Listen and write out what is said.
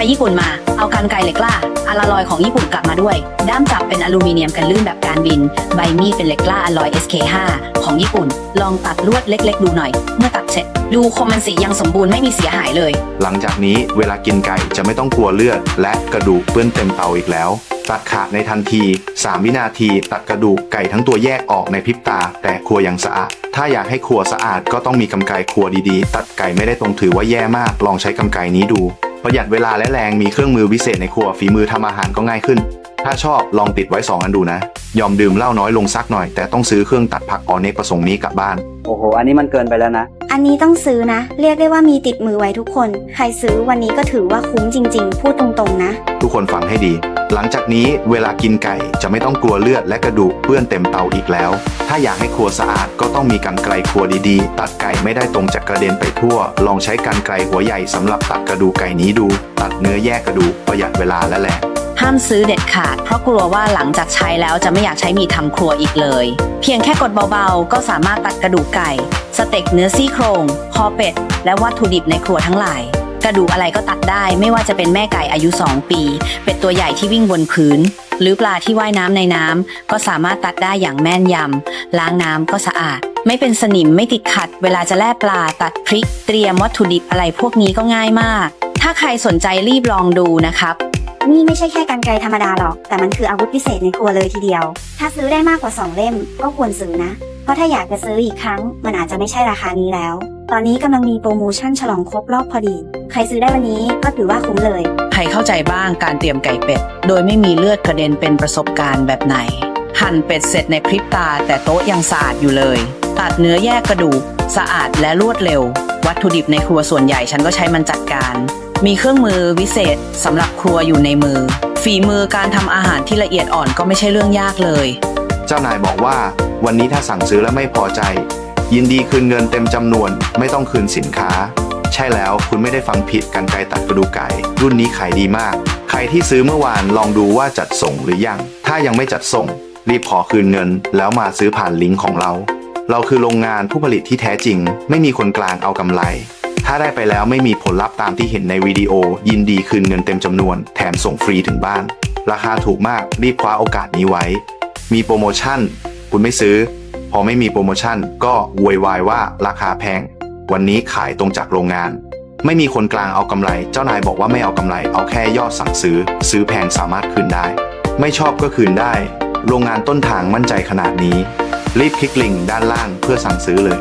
ไปญี่ปุ่นมา เอากันไกรเหล็กกล้าอาราลอยของญี่ปุ่นกลับมาด้วย ด้ามจับเป็นอลูมิเนียมกันลื่นแบบการบิน ใบมีดเป็นเหล็กกล้าอลอย SK5 ของญี่ปุ่น ลองตัดลวดเล็ก ๆ ดูหน่อย เมื่อตัดเสร็จ ดูคมมันสียังสมบูรณ์ไม่มีเสียหายเลย หลังจากนี้เวลากินไก่จะไม่ต้องกลัวเลือด และกระดูกเปื้อนเต็มเตาอีกแล้ว ตัดขาดในทันที 3 วินาทีตัดกระดูกไก่ทั้งตัวแยกออกในพริบตา แต่ครัวยังสะอาด ถ้าอยากให้ครัวสะอาดก็ต้องมีกำไกรครัวดีๆ ตัดไก่ไม่ได้ตรงถือว่าแย่มาก ลองใช้กำไกนี้ดู ประหยัดเวลาและแรงมีเครื่องมือวิเศษในครัวฝีมือทำอาหารก็ง่ายขึ้น ถ้าชอบลองติดไว้ 2 อันดูนะ ยอมดื่มเหล้าน้อยลงสักหน่อย แต่ต้องซื้อเครื่องตัดผักออเนกประสงค์นี้กลับบ้าน โอ้โห อันนี้มันเกินไปแล้วนะ อันนี้ต้องซื้อนะ เรียกได้ว่ามีติดมือไว้ทุกคน ใครซื้อวันนี้ก็ถือว่าคุ้มจริง ๆ พูดตรงๆนะ ทุกคนฟังให้ดี หลังจากนี้เวลากินไก่จะไม่ต้องกลัวเลือดและกระดูกเปื้อนเต็มเตาอีกแล้วถ้าอยากให้ครัวสะอาดก็ต้องมีกันไกรครัวดีๆ ตัดไก่ไม่ได้ตรงจากกระเด็นไปทั่ว ลองใช้กันไกรหัวใหญ่สำหรับตัดกระดูกไก่นี้ดู ตัดเนื้อแยกกระดูกประหยัดเวลาและแรงห้ามซื้อเด็ดขาด เพราะกลัวว่าหลังจากใช้แล้วจะไม่อยากใช้มีดทำครัวอีกเลย เพียงแค่กดเบาๆ ก็สามารถตัดกระดูกไก่ สเต็กเนื้อซี่โครงคอเป็ด และวัตถุดิบในครัวทั้งหลาย กระดูกอะไรก็ตัดได้ ไม่ว่าจะเป็นแม่ไก่อายุ 2 ปี เป็ดตัวใหญ่ที่วิ่งบนพื้น หรือปลาที่ว่ายน้ำในน้ำก็สามารถตัดได้อย่างแม่นยำล้างน้ำก็สะอาด ไม่เป็นสนิมไม่ติดขัด เวลาจะแล่ปลาตัดพริก เตรียมวัตถุดิบอะไรพวกนี้ก็ง่ายมาก ถ้าใครสนใจรีบลองดูนะครับนี่ไม่ใช่แค่กันไกรธรรมดาหรอก แต่มันคืออาวุธพิเศษในครัวเลยทีเดียว ถ้าซื้อได้มากกว่า 2 เล่มก็ควรซื้อนะ เพราะถ้าอยากจะซื้ออีกครั้ง มันอาจจะไม่ใช่ราคานี้แล้ว ตอนนี้กำลังมีโปรโมชั่นฉลองครบรอบพอดี ใครซื้อได้วันนี้ก็ถือว่าคุ้มเลย ใครเข้าใจบ้างการเตรียมไก่เป็ด โดยไม่มีเลือดกระเด็นเป็นประสบการณ์แบบไหน หั่นเป็ดเสร็จในพริบตา แต่โต๊ะยังสะอาดอยู่เลย ตัดเนื้อแยกกระดูก สะอาดและรวดเร็ว วัตถุดิบในครัวส่วนใหญ่ฉันก็ใช้มันจัดการ มีเครื่องมือวิเศษสำหรับครัวอยู่ในมือ ฝีมือการทำอาหารที่ละเอียดอ่อนก็ไม่ใช่เรื่องยากเลย เจ้านายบอกว่าวันนี้ถ้าสั่งซื้อแล้วไม่พอใจ ยินดีคืนเงินเต็มจำนวน ไม่ต้องคืนสินค้า ใช่แล้วคุณไม่ได้ฟังผิดกันไกตัดกระดูกไก่ รุ่นนี้ขายดีมาก ใครที่ซื้อเมื่อวานลองดูว่าจัดส่งหรือยัง ถ้ายังไม่จัดส่ง รีบขอคืนเงิน แล้วมาซื้อผ่านลิงก์ของเรา เราคือโรงงานผู้ผลิตที่แท้จริง ไม่มีคนกลางเอากำไร ถ้าได้ไปแล้วไม่มีผลลัพธ์ตามที่เห็นในวิดีโอ ยินดีคืนเงินเต็มจำนวน แถมส่งฟรีถึงบ้าน ราคาถูกมากรีบคว้าโอกาสนี้ไว้ มีโปรโมชั่น คุณไม่ซื้อ พอไม่มีโปรโมชั่นก็โวยวายว่าราคาแพง วันนี้ขายตรงจากโรงงาน ไม่มีคนกลางเอากำไร เจ้านายบอกว่าไม่เอากำไร เอาแค่ยอดสั่งซื้อ ซื้อแพงสามารถคืนได้ ไม่ชอบก็คืนได้ โรงงานต้นทางมั่นใจขนาดนี้ รีบคลิกลิงก์ด้านล่างเพื่อสั่งซื้อเลย